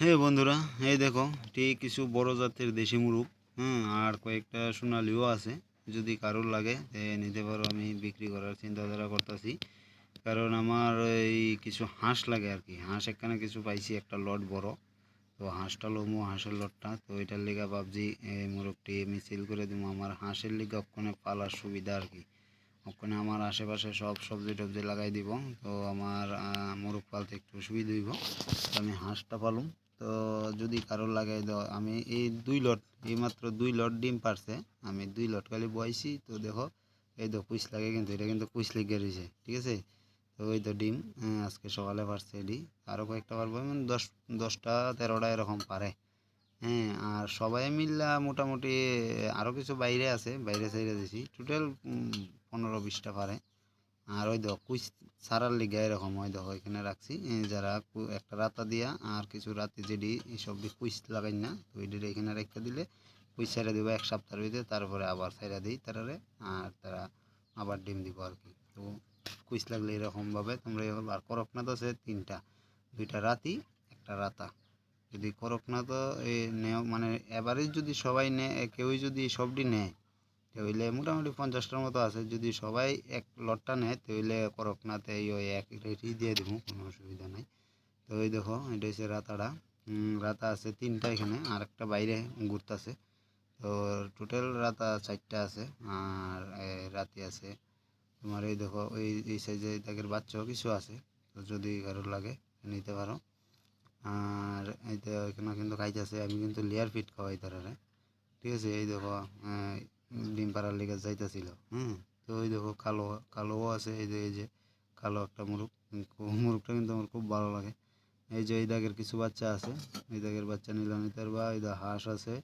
হ্যাঁ বন্ধুরা, এই দেখো, ঠিক কিছু বড় জাতের দেশি মুরগ, হুম, আর কয়েকটা সোনালিও আছে। যদি কারোর লাগে নিতে পারো, আমি বিক্রি করার চিন্তাধারা করতেছি। কারণ আমার এই কিছু হাঁস লাগে আর কি। হাঁস একখানে কিছু পাইছি, একটা লট বড়। তো হাঁসটা লোমো, হাঁসের লটটা। তো এটার লিগা ভাবছি এই মুরগটি আমি সেল করে দেবো আমার হাঁসের লিগা ওখানে পালার সুবিধা আর কি। ওখানে আমার আশেপাশে সব সবজি টবজি লাগাই দিব। তো আমার মোরগ পালতে একটু সুবিধা হইব। আমি হাঁসটা পালুম। তো যদি কারোর লাগাই দাও আমি এই দুই লট এই মাত্র দুই লট ডিম পারছে আমি দুই লট খালি বয়সি তো দেখো এই তো কুইস লাগে কিন্তু এটা কিন্তু কুইস লেগে রয়েছে ঠিক আছে? তো ওই তো ডিম আহ, আজকে সকালে পারছে এডি আরও কয়েকটা পারব মানে দশ দশটা তেরোটা এরকম পারে হ্যাঁ আর সবাই মিললা মোটামুটি আরও কিছু বাইরে আছে বাইরে সাইডে দিছি টোটাল পনেরো বিশটা পারে আর ওই দেখো কুইস সারার লিগে এরকম হয় দেখো এখানে রাখছি যারা একটা রাতা দিয়া আর কিছু রাতে যেডি এইসব দিয়ে কুইস লাগাই না, তো ওইটি এখানে রেখে দিলে কুইস সাইডে দিব এক সপ্তাহের ভিতরে, তারপরে আবার সাইডে দিই তারারে আর তারা আবার ডিম দিব আর কি। তো কুইস লাগলে এরকমভাবে তোমরা এভাবে আর করকনাথ আছে তিনটা, দুইটা রাতি, একটা রাতা। যদি করকনাথ নেও মানে এভারেজ যদি সবাই নেয় কেউই যদি সবটি নেয় তাহলে মোটামুটি পঞ্চাশটার মতো আছে। যদি সবাই এক লটটা নেয়, তাহলে করকনাথে ওই এক রেটই দিয়ে দেবো, কোনো অসুবিধা নাই। তো ওই দেখো, এটা হচ্ছে রাতাটা রাতা আছে তিনটা এখানে, আর একটা বাইরে ঘুরতেছে তো টোটাল রাতা চারটা আছে, আর রাতি আছে। তোমার এই দেখো, ওই, এই সাইজে তাদের বাচ্চাও কিছু আছে। তো যদি কারোর লাগে, নিতে পারো। আর এই তো এখানে কিন্তু খাইতেছে আমি কিন্তু লেয়ার ফিট খাওয়াই তারা ঠিক আছে, এই দেখো ডিম পাড়ার লেগে যাইতেছিল। হুম। তো ওই দেখো কালো কালোও আছে এই যে এই যে কালো একটা কু- মুরগটা কিন্তু আমার খুব ভালো লাগে। এই যে এই দাগের কিছু বাচ্চা আছে এই দাগের বাচ্চা নিলাম নিতে পারবা এই দা হাঁস আছে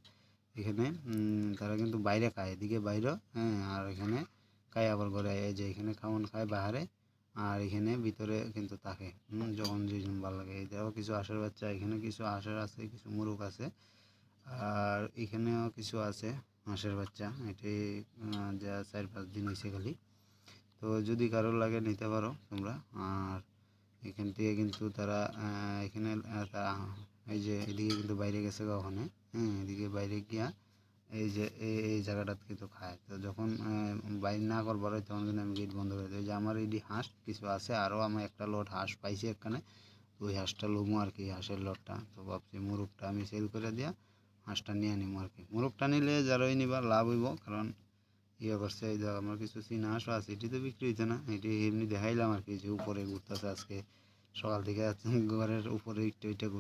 এখানে। তারা কিন্তু বাইরে খায় এদিকে বাইরে হ্যাঁ আর এখানে খায় আবার ঘরে এই যে এখানে খাওয়ান খায় বাহারে আর এখানে ভিতরে কিন্তু থাকে। হুম, যখন যে জন ভালো লাগে। এই দেখো কিছু হাঁসের বাচ্চা এখানে কিছু হাঁসের আছে কিছু মুরগ আছে আর এখানেও কিছু আছে। হাঁসের বাচ্চা, এটি যা চার পাঁচ দিন হয়েছে খালি। তো যদি কারোর লাগে নিতে পারো তোমরা, আর এখান থেকে কিন্তু তারা এখানে তারা এই যে এদিকে কিন্তু বাইরে গেছে ওখানে হ্যাঁ এদিকে বাইরে গিয়া এই যে এই এই জায়গাটাতে কিন্তু খায়। তো যখন বাইর না করবার হয় তখন কিন্তু আমি গেট বন্ধ করে দিই। যে আমার এটি হাঁস কিছু আছে আরও আমি একটা লট হাঁস পাইছি এখানে ওই হাঁসটা লোমো আর কি, হাঁসের লটটা। তো ভাবছি মুরগটা আমি সেল করে দিয়া হাঁসটা নিয়ে নিবো আর কি। মুরগটা নিলে যারাই নিবা লাভ হইব, কারণ ইয়ে করছে, এই যে আমার কিছু চীনা হাঁসও আছে, এটি তো বিক্রি হইতে না, এটি এমনি দেখাইলাম আর কি যে উপরে ঘুরতেছে আজকে। সকাল থেকে ঘরের উপরে ইটা ওইটা